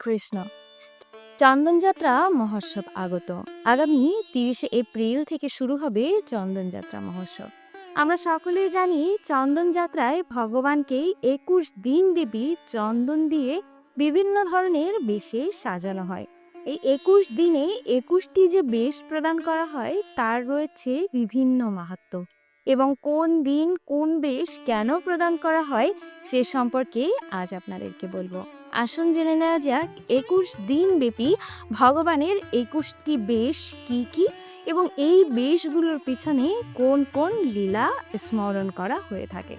কৃষ্ণ। চন্দনযাত্রা মহোৎসব আগত। আগামী তিরিশে এপ্রিল থেকে শুরু হবে চন্দনযাত্রা মহোৎসব। আমরা সকলেই জানি চন্দনযাত্রায় ভগবানকে একুশ দিন দেবী চন্দন দিয়ে বিভিন্ন ধরনের বেশে সাজানো হয়। এই একুশ দিনে একুশটি যে বেশ প্রদান করা হয়, তার রয়েছে বিভিন্ন মাহাত্ম্য এবং কোন দিন কোন বেশ কেন প্রদান করা হয়, সে সম্পর্কে আজ আপনাদেরকে বলব। আসুন জেনে নেওয়া যাক, একুশ দিন ব্যাপী ভগবানের একুশটি বেশ কি কি এবং এই বেশগুলোর পিছনে কোন কোন লীলা স্মরণ করা হয়ে থাকে?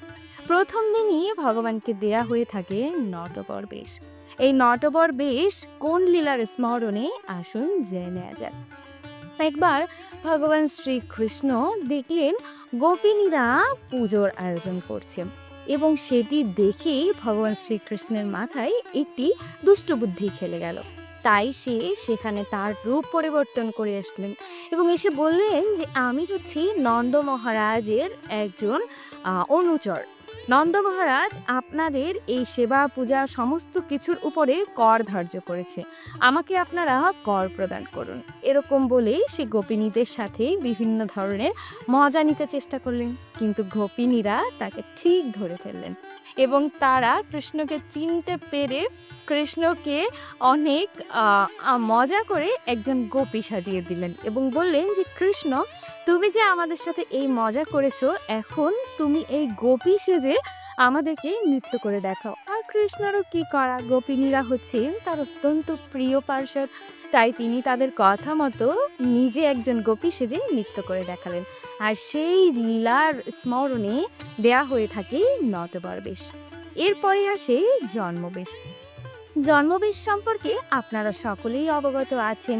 প্রথম দিনই ভগবানকে দেয়া হয়ে থাকে নটবর বেশ। এই নটবর বেশ কোন লীলার স্মরণে আসুন জেনে নেওয়া যাক? একবার ভগবান শ্রীকৃষ্ণ দেখলেন গোপিনীরা পুজোর আয়োজন করছে। এবং সেটি দেখেই ভগবান শ্রীকৃষ্ণের মাথায় একটি দুষ্ট বুদ্ধি খেলে গেল। তাই সে সেখানে তার রূপ পরিবর্তন করে আসলেন এবং এসে বললেন যে, আমি হচ্ছি নন্দ মহারাজের একজন অনুচর। নন্দ মহারাজ আপনাদের এই সেবা, পূজা সমস্ত কিছুর উপরে কর ধার্য করেছে। আমাকে আপনারা কর প্রদান করুন। এরকম বলে সে গোপিনীদের সাথে বিভিন্ন ধরনের মজা নিতে চেষ্টা করলেন। কিন্তু গোপিনীরা তাকে ঠিক ধরে ফেললেন। এবং তারা কৃষ্ণকে চিনতে পেরে কৃষ্ণকে অনেক মজা করে একজন গোপী সাজিয়ে দিলেন এবং বললেন যে, কৃষ্ণ, তুমি যে আমাদের সাথে এই মজা করেছ, এখন তুমি এই গোপী সেজে আমাদেরকে নৃত্য করে দেখাও। আর কৃষ্ণেরও কি করা? গোপিনীরা হচ্ছেন তার অত্যন্ত প্রিয় পার্শ্বদ তাই তিনি তাদের কথা মতো নিজে একজন গোপী সেজে নৃত্য করে দেখালেন। আর সেই লীলার স্মরণে দেয়া হয়ে থাকে নটবর বেশ এরপরে আসে জন্মবেশ। জন্মবেশ সম্পর্কে আপনারা সকলেই অবগত আছেন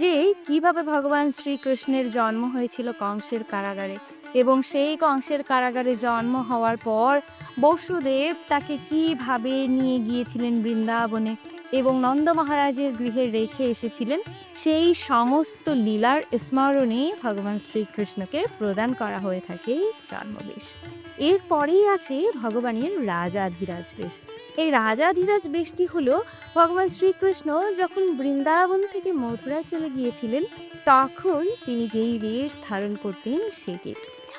যে কীভাবে ভগবান শ্রীকৃষ্ণের জন্ম হয়েছিল কংসের কারাগারে। এবং সেই কংসের কারাগারে জন্ম হওয়ার পর বসুদেব তাকে কীভাবে নিয়ে গিয়েছিলেন বৃন্দাবনে এবং নন্দ মহারাজের গৃহে রেখে এসেছিলেন, সেই সমস্ত লীলার স্মরণে ভগবান শ্রীকৃষ্ণকে প্রদান করা হয়ে থাকে জন্মবেশ। এরপরেই আছে ভগবানের রাজাধিরাজ বেশ। এই রাজাধিরাজ বেশটি হলো ভগবান শ্রীকৃষ্ণ যখন বৃন্দাবন থেকে মথুরায় চলে গিয়েছিলেন, তখন তিনি যেই বেশ ধারণ করতেন সেটি।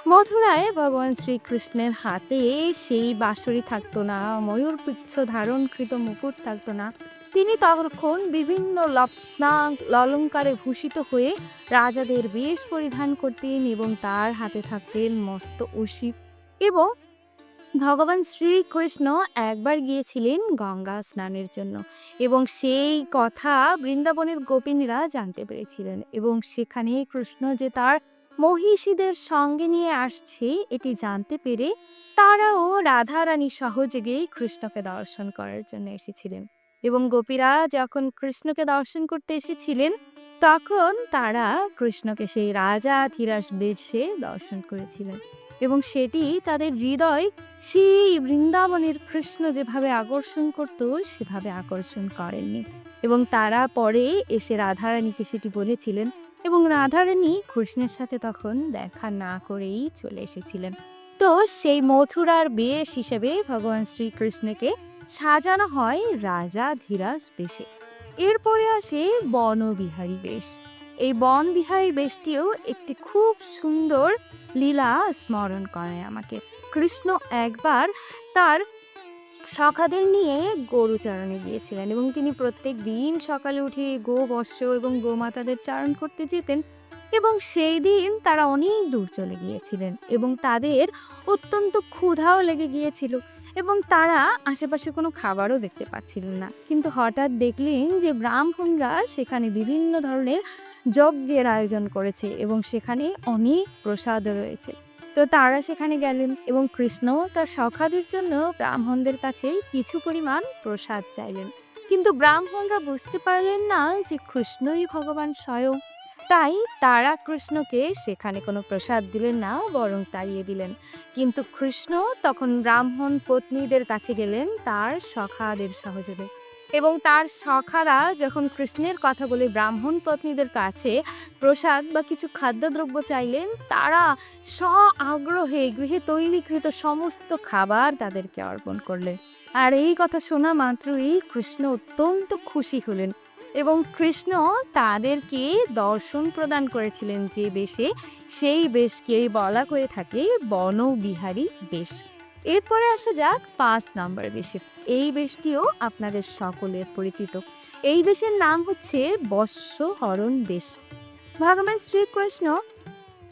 মথুরায় ভগবান শ্রীকৃষ্ণের হাতে সেই বাঁশরি থাকতো না, ময়ূর পিচ্ছ ধারণকৃত মুকুট থাকতো না। তিনি তখন বিভিন্ন লপ্নাং অলঙ্কারে ভূষিত হয়ে রাজাদের বেশ পরিধান করতেন এবং তার হাতে থাকতেন মস্ত অসি এবং ভগবান শ্রীকৃষ্ণ একবার গিয়েছিলেন গঙ্গা স্নানের জন্য এবং সেই কথা বৃন্দাবনের গোপিনীরা জানতে পেরেছিলেন এবং সেখানে কৃষ্ণ যে তার মহিষীদের সঙ্গে নিয়ে আসছে, এটি জানতে পেরে তারাও রাধারানী সহযোগেই কৃষ্ণকে দর্শন করার জন্য এসেছিলেন। এবং গোপীরা যখন কৃষ্ণকে দর্শন করতে এসেছিলেন, তখন তারা কৃষ্ণকে সেই রাজা ধীরাস বেশে দর্শন করেছিলেন। এবং সেটি তাদের হৃদয় সেই বৃন্দাবনের কৃষ্ণ যেভাবে আকর্ষণ করত, সেভাবে আকর্ষণ করেননি। এবং তারা পরে এসে রাধারানীকে সেটি বলেছিলেন এবং রাধারানী কৃষ্ণের সাথে তখন দেখা না করেই চলে এসেছিলেন। তো সেই মথুরার বেশ হিসেবে ভগবান শ্রীকৃষ্ণকে সাজানো হয় রাজা ধীরাজ বেশে। এরপরে আসে বনবিহারী বেশ। এই বনবিহারী বেশটিও একটি খুব সুন্দর লীলা স্মরণ করে আমাকে। কৃষ্ণ একবার তার সখাদের নিয়ে গরু চারণে গিয়েছিলেন এবং তিনি প্রত্যেক দিন সকালে উঠে গো বৎস এবং গোমাতাদের চারণ করতে যেতেন এবং সেই দিন তারা অনেক দূর চলে গিয়েছিলেন এবং তাদের অত্যন্ত ক্ষুধাও লেগে গিয়েছিল এবং তারা আশেপাশে কোনো খাবারও দেখতে পাচ্ছিলেন না। কিন্তু হঠাৎ দেখলেন যে ব্রাহ্মণরা সেখানে বিভিন্ন ধরনের যজ্ঞের আয়োজন করেছে এবং সেখানে অনেক প্রসাদ রয়েছে। তো তারা সেখানে গেলেন এবং কৃষ্ণ তার সখাদের জন্য ব্রাহ্মণদের কাছে কিছু পরিমাণ প্রসাদ চাইলেন। কিন্তু ব্রাহ্মণরা বুঝতে পারলেন না যে কৃষ্ণই ভগবান স্বয়ং। তাই তারা কৃষ্ণকে সেখানে কোনো প্রসাদ দিলেন না, বরং তাড়িয়ে দিলেন। কিন্তু কৃষ্ণ তখন ব্রাহ্মণ পত্নীদের কাছে গেলেন তার সখাদের সহযোগে। এবং তার সখারা যখন কৃষ্ণের কথা বলে ব্রাহ্মণ পত্নীদের কাছে প্রসাদ বা কিছু খাদ্যদ্রব্য চাইলেন, তারা স্ব আগ্রহে গৃহে তৈরিকৃত সমস্ত খাবার তাদেরকে অর্পণ করলেন। আর এই কথা শোনা মাত্রই কৃষ্ণ অত্যন্ত খুশি হলেন এবং কৃষ্ণ তাদেরকে দর্শন প্রদান করেছিলেন যে বেশে। সেই বেশকে বলা হয়ে থাকে বনবিহারী বেশ। এরপরে আসা যাক পাঁচ নম্বর বেশে। এই বেশটিও আপনাদের সকলের পরিচিত। এই বেশের নাম হচ্ছে বর্ষহরণ হরণ বেশ। ভগবান শ্রীকৃষ্ণ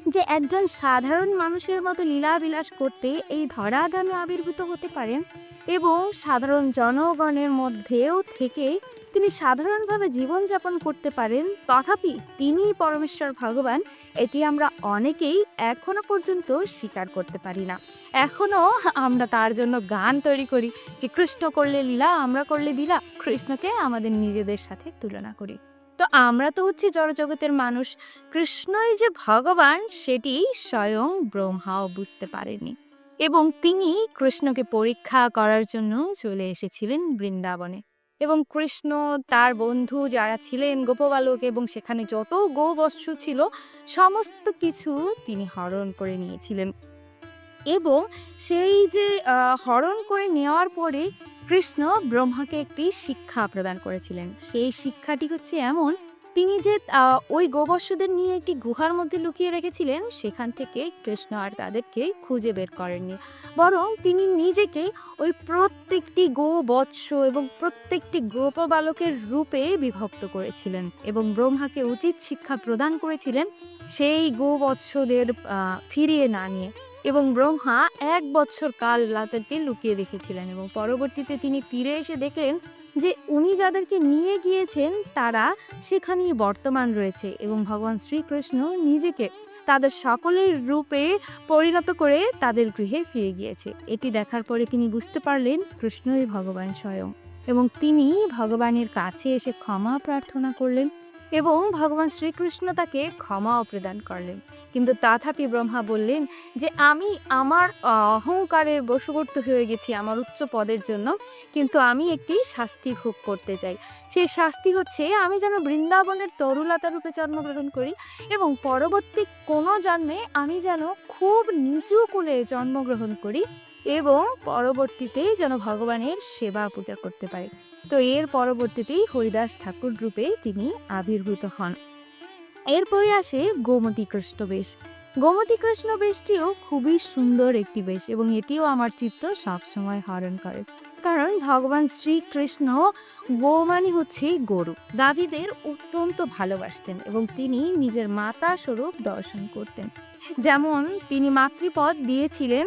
যে একজন সাধারণ মানুষের মতো লীলা বিলাস করতে এই ধরাধামে আবির্ভূত হতে পারেন এবং সাধারণ জনগণের মধ্যেও থেকে তিনি সাধারণভাবে জীবনযাপন করতে পারেন, তথাপি তিনি পরমেশ্বর ভগবান, এটি আমরা অনেকেই এখনও পর্যন্ত স্বীকার করতে পারি না। এখনও আমরা তার জন্য গান তৈরি করি যে কৃষ্ণ করলে লীলা, আমরা করলে বিলা কৃষ্ণকে আমাদের নিজেদের সাথে তুলনা করি। তো আমরা তো হচ্ছি জড়জগতের মানুষ, কৃষ্ণই যে ভগবান, সেটি স্বয়ং ব্রহ্মাও বুঝতে পারেনি। এবং তিনি কৃষ্ণকে পরীক্ষা করার জন্য চলে এসেছিলেন বৃন্দাবনে। এবং কৃষ্ণ তার বন্ধু যারা ছিলেন গোপবালক এবং সেখানে যত গোবৎস ছিল, সমস্ত কিছু তিনি হরণ করে নিয়েছিলেন। এবং সেই যে হরণ করে নেওয়ার পরে কৃষ্ণ ব্রহ্মাকে একটি শিক্ষা প্রদান করেছিলেন। সেই শিক্ষাটি হচ্ছে এমন তিনি যে ওই গোবৎসদের নিয়ে একটি গুহার মধ্যে লুকিয়ে রেখেছিলেন, সেখান থেকে কৃষ্ণ আর তাদেরকে খুঁজে বের করেননি। বরং তিনি নিজেকে ওই প্রত্যেকটি গো বৎস এবং প্রত্যেকটি গোপবালকের রূপে বিভক্ত করেছিলেন এবং ব্রহ্মাকে উচিত শিক্ষা প্রদান করেছিলেন সেই গো বৎসদের ফিরিয়ে না নিয়ে। এবং ব্রহ্মা এক বছর কাল তাদেরকে লুকিয়ে রেখেছিলেন এবং পরবর্তীতে তিনি ফিরে এসে দেখলেন যে উনি যাদেরকে নিয়ে গিয়েছেন, তারা সেখানেই বর্তমান রয়েছে এবং ভগবান শ্রীকৃষ্ণ নিজেকে তাদের সকলের রূপে পরিণত করে তাদের গৃহে ফিরে গিয়েছে। এটি দেখার পরে তিনি বুঝতে পারলেন কৃষ্ণই ভগবান স্বয়ং এবং তিনি ভগবানের কাছে এসে ক্ষমা প্রার্থনা করলেন। এবং ভগবান শ্রীকৃষ্ণ তাকে ক্ষমাও প্রদান করলেন। কিন্তু তথাপি ব্রহ্মা বললেন যে, আমি আমার অহংকারে বশবর্তী হয়ে গেছি আমার উচ্চ পদের জন্য, কিন্তু আমি একটি শাস্তি ভোগ করতে চাই। সেই শাস্তি হচ্ছে, আমি যেন বৃন্দাবনের তরুলতা রূপে জন্মগ্রহণ করি এবং পরবর্তী কোনো জন্মে আমি যেন খুব নিচু কুলে জন্মগ্রহণ করি এবং পরবর্তীতেই যেন ভগবানের সেবা পূজা করতে পারে। তো এর পরবর্তীতেই হরিদাস ঠাকুর রূপে তিনি আবির্ভূত হন। এরপরে আসে গোমতী কৃষ্ণ বেশ। গোমতী কৃষ্ণ বেশটিও খুবই সুন্দর একটি বেশ এবং এটিও আমার চিত্ত সবসময় হরণ করে। কারণ ভগবান শ্রীকৃষ্ণ গোমানি হচ্ছে গরু। গাভীদের অত্যন্ত ভালোবাসতেন এবং তিনি নিজের মাতা স্বরূপ দর্শন করতেন। যেমন তিনি মাতৃপদ দিয়েছিলেন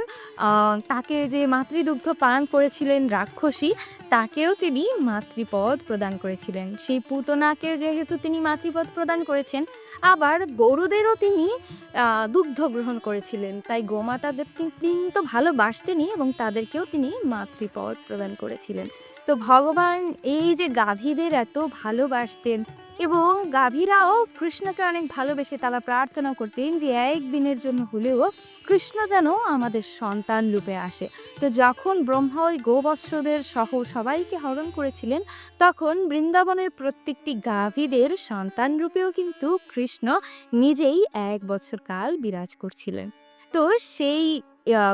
তাকে যে মাতৃদুগ্ধ পান করেছিলেন রাক্ষসী, তাকেও তিনি মাতৃপদ প্রদান করেছিলেন। সেই পুতনাকে যেহেতু তিনি মাতৃপদ প্রদান করেছেন আবার গরুদেরও তিনি দুগ্ধ গ্রহণ করেছিলেন। তাই গোমাতাদের তিনি তো ভালোবাসতেনি এবং তাদেরকেও তিনি মাতৃপদ প্রদান করেছিলেন। তো ভগবান এই যে গাভীদের এত ভালোবাসতেন এবং গাভীরাও কৃষ্ণকে অনেক ভালোবেসে তারা প্রার্থনা করতেন যে একদিনের জন্য হলেও কৃষ্ণ যেন আমাদের সন্তান রূপে আসে। তো যখন ব্রহ্মা ওই গোবৎসদের সহ সবাইকে হরণ করেছিলেন, তখন বৃন্দাবনের প্রত্যেকটি গাভীদের সন্তান রূপেও কিন্তু কৃষ্ণ নিজেই এক বছর কাল বিরাজ করছিলেন। তো সেই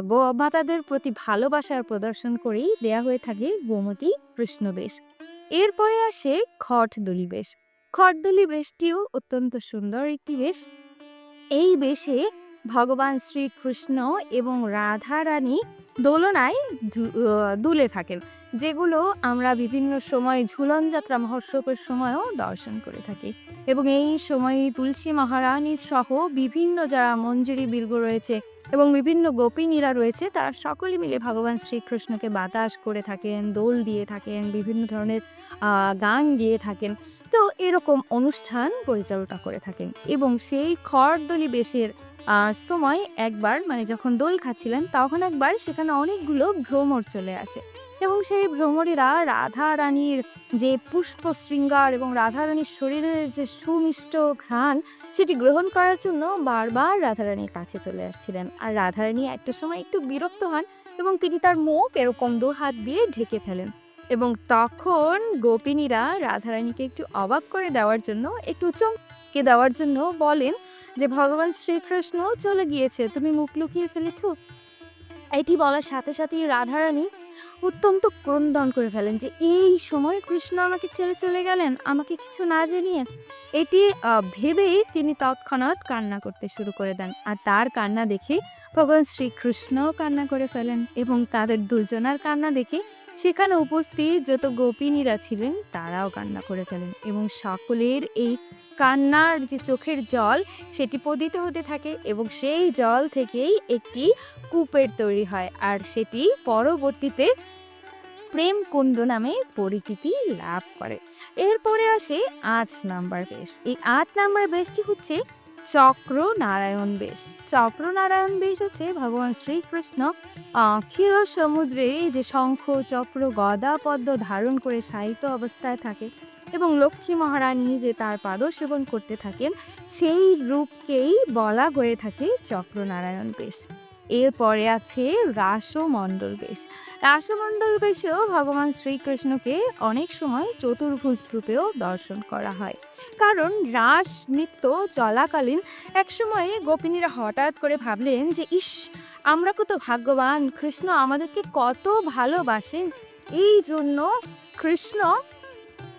গোমাতাদের প্রতি ভালোবাসার প্রদর্শন করেই দেয়া হয়ে থাকে গোমতী কৃষ্ণবেশ। এরপরে আসে খট বেশ খটদলি বেশটিও অত্যন্ত সুন্দর একটি বেশ। এই বেশে ভগবান শ্রীকৃষ্ণ এবং রাধা রানী দোলনায় দুলে থাকেন, যেগুলো আমরা বিভিন্ন সময় ঝুলন যাত্রা মহোৎসবের সময়ও দর্শন করে থাকি। এবং এই সময়ে তুলসী মহারানী সহ বিভিন্ন যারা মঞ্জুরি বীর্গ রয়েছে এবং বিভিন্ন গোপিনীরা রয়েছে, তারা সকলে মিলে ভগবান শ্রীকৃষ্ণকে বাতাস করে থাকেন, দোল দিয়ে থাকেন, বিভিন্ন ধরনের গান গিয়ে থাকেন। তো এরকম অনুষ্ঠান পরিচালনা করে থাকেন এবং সেই খড়দলি বেশের সময় একবার মানে যখন দোল খাচ্ছিলেন, তখন একবার সেখানে অনেকগুলো ভ্রমর চলে আসে। এবং সেই ভ্রমরেরা রাধা রানীর যে পুষ্প শৃঙ্গার এবং রাধা রানীর শরীরের যে সুমিষ্ট ঘ্রাণ, সেটি গ্রহণ করার জন্য বারবার রাধারানীর কাছে চলে আসছিলেন। আর রাধারানী একটা সময় একটু বিরক্ত হন এবং তিনি তার মুখ এরকম দু হাত দিয়ে ঢেকে ফেলেন। এবং তখন গোপিনীরা রাধারানীকে একটু অবাক করে দেওয়ার জন্য, একটু চমকে দেওয়ার জন্য বলেন যে ভগবান শ্রীকৃষ্ণ চলে গিয়েছে, তুমি মুখ লুকিয়ে ফেলেছ? এটি বলার সাথে সাথেই রাধারানী অত্যন্ত ক্রন্দন করে ফেলেন যে, এই সময় কৃষ্ণ আমাকে ছেড়ে চলে গেলেন, আমাকে কিছু না জানিয়ে? এটি ভেবেই তিনি তৎক্ষণাৎ কান্না করতে শুরু করে দেন। আর তার কান্না দেখে ভগবান শ্রীকৃষ্ণও কান্না করে ফেলেন এবং তাদের দুজনার কান্না দেখে সেখানে উপস্থিত যত গোপিনীরা ছিলেন, তারাও কান্না করে ফেলেন এবং সকলের এই কান্নার যে চোখের জল, সেটি পতিত হতে থাকে এবং সেই জল থেকেই একটি কূপের তৈরি হয় আর সেটি পরবর্তীতে প্রেম কুণ্ড নামে পরিচিতি লাভ করে। এরপরে আসে আট নাম্বার বেশ। এই আট নাম্বার বেশটি হচ্ছে চক্র নারায়ণ বেশ। চক্র নারায়ণ বেশ হচ্ছে ভগবান শ্রীকৃষ্ণ। ক্ষীর সমুদ্রে যে শঙ্খ, চক্র, গদা পদ্ম ধারণ করে সাহিত্য অবস্থায় থাকে এবং লক্ষ্মী মহারানী যে তার পাদ সেবন করতে থাকেন, সেই রূপকেই বলা হয়ে থাকে চক্রনারায়ণ বেশ। এরপরে আছে রাসমণ্ডল বেশ। রাসমণ্ডল বেশেও ভগবান শ্রীকৃষ্ণকে অনেক সময় চতুর্ভুজ রূপেও দর্শন করা হয়। কারণ রাস, নৃত্য, চলাকালীন এক সময়ে গোপিনীরা হঠাৎ করে ভাবলেন যে, ইস, আমরা কত ভাগ্যবান, কৃষ্ণ আমাদেরকে কত ভালোবাসেন। এই জন্য কৃষ্ণ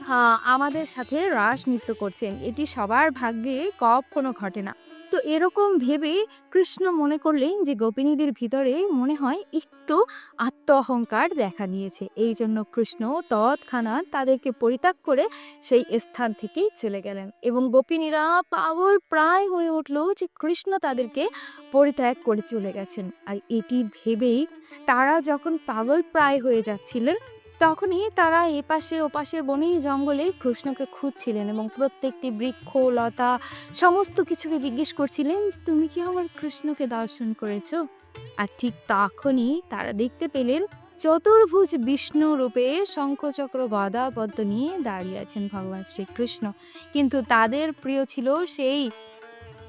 হ্যাঁ আমাদের সাথে রাস, নৃত্য করছেন। এটি সবার ভাগ্যে কখনো ঘটে না। তো এরকম ভেবে কৃষ্ণ মনে করলেন যে গোপিনীদের ভিতরে মনে হয় একটু আত্ম অহংকার দেখা দিয়েছে। এই জন্য কৃষ্ণ তৎক্ষণাৎ তাদেরকে পরিত্যাগ করে সেই স্থান থেকেই চলে গেলেন এবং গোপিনীরা পাগল প্রায় হয়ে উঠল যে কৃষ্ণ তাদেরকে পরিত্যাগ করে চলে গেছেন। আর এটি ভেবেই তারা যখন পাগল প্রায় হয়ে যাচ্ছিলেন তখনই তারা এপাশে ওপাশে বনে জঙ্গলে কৃষ্ণকে খুঁজছিলেন এবং প্রত্যেকটি বৃক্ষ লতা সমস্ত কিছুকে জিজ্ঞেস করছিলেন যে, তুমি কি আমার কৃষ্ণকে দর্শন করেছ? আর ঠিক তখনই তারা দেখতে পেলেন চতুর্ভুজ বিষ্ণু রূপে শঙ্খচক্র গদা পদ্ম নিয়ে দাঁড়িয়ে আছেন ভগবান শ্রীকৃষ্ণ। কিন্তু তাদের প্রিয় ছিল সেই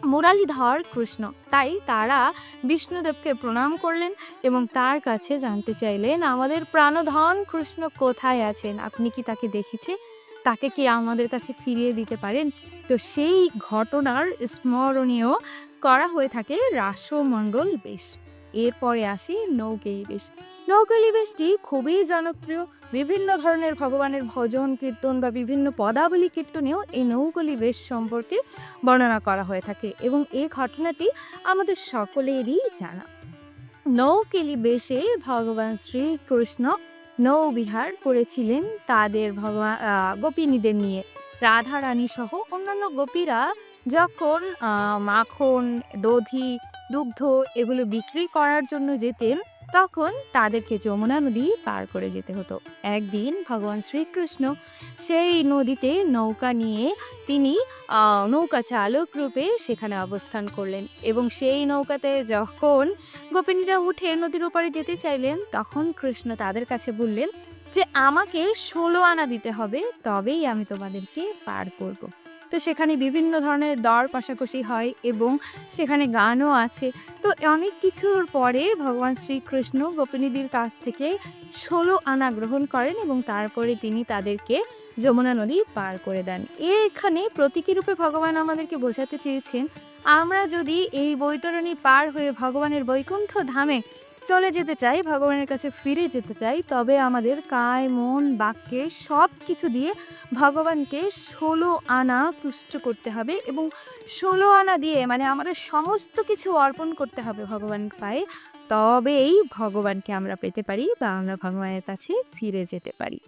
মুরালিধর কৃষ্ণ। তাই তারা বিষ্ণুদেবকে প্রণাম করলেন এবং তার কাছে জানতে চাইলেন, আমাদের প্রাণধন কৃষ্ণ কোথায় আছেন? আপনি কি তাকে দেখেছে তাকে কি আমাদের কাছে ফিরিয়ে দিতে পারেন? তো সেই ঘটনার স্মরণীয় করা হয়ে থাকে রাসমণ্ডল বেশ। এরপরে আসি নৌকেলি বেশ। নৌকেলি বেশটি খুবই জনপ্রিয়। বিভিন্ন ধরনের ভগবানের ভজন, কীর্তন বা বিভিন্ন পদাবলী কীর্তনেও এই নৌকলি বেশ সম্পর্কে বর্ণনা করা হয়ে থাকে এবং এই ঘটনাটি আমাদের সকলেরই জানা। নৌকেলি বেশে ভগবান শ্রীকৃষ্ণ নৌবিহার করেছিলেন তাদের ভগবান গোপিনীদের নিয়ে। রাধা রানী সহ অন্যান্য গোপীরা যখন মাখন, দধি, দুগ্ধ এগুলো বিক্রি করার জন্য যেতেন তখন তাদেরকে যমুনা নদী পার করে যেতে হতো একদিন ভগবান শ্রীকৃষ্ণ সেই নদীতে নৌকা নিয়ে তিনি নৌকা চালক রূপে সেখানে অবস্থান করলেন এবং সেই নৌকাতে যখন গোপিনীরা উঠে নদীর ওপারে যেতে চাইলেন, তখন কৃষ্ণ তাদের কাছে বললেন যে, আমাকে ষোলো আনা দিতে হবে, তবেই আমি তোমাদেরকে পার করব। তো সেখানে বিভিন্ন ধরনের দর কষাকষি হয় এবং সেখানে গানও আছে। তো অনেক কিছুর পরে ভগবান শ্রীকৃষ্ণ গোপিনীদের কাছ থেকে ষোলো আনা গ্রহণ করেন এবং তারপরে তিনি তাদেরকে যমুনা নদী পার করে দেন। এখানে প্রতীকী রূপে ভগবান আমাদেরকে বোঝাতে চেয়েছেন, আমরা যদি এই বৈতরণী পার হয়ে ভগবানের বৈকুণ্ঠ ধামে চলে যেতে চাই, ভগবানের কাছে ফিরে যেতে চাই, তবে আমাদের কায়, মন, বাক্যে সব কিছু দিয়ে ভগবানকে ষোলো আনা তুষ্ট করতে হবে এবং ষোলো আনা দিয়ে মানে আমাদের সমস্ত কিছু অর্পণ করতে হবে ভগবান পায়ে। তবেই ভগবানকে আমরা পেতে পারি বা আমরা ভগবানের কাছে ফিরে যেতে পারি।